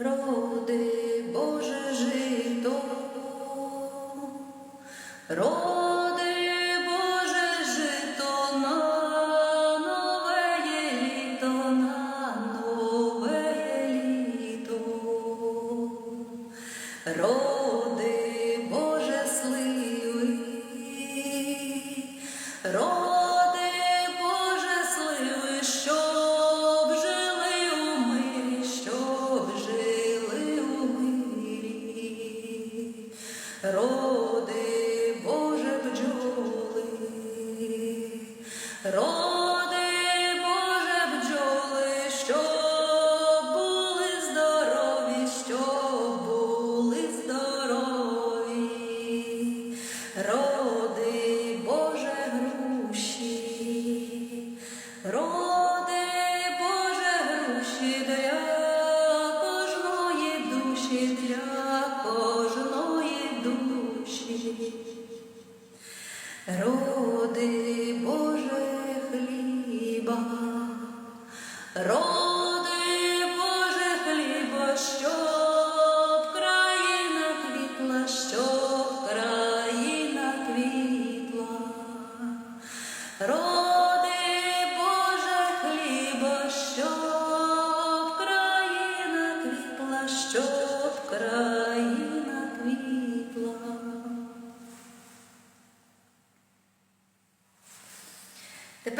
Роди, Боже, жито, роди, Боже, жито на нове літо, на нове літо. Роди, Роди, Роди, Боже, хліба, роди, Боже, хліба, щоб країна квітла, щоб країна квітла. Роди, Боже, хліба, щоб країна квітла, щоб країна Te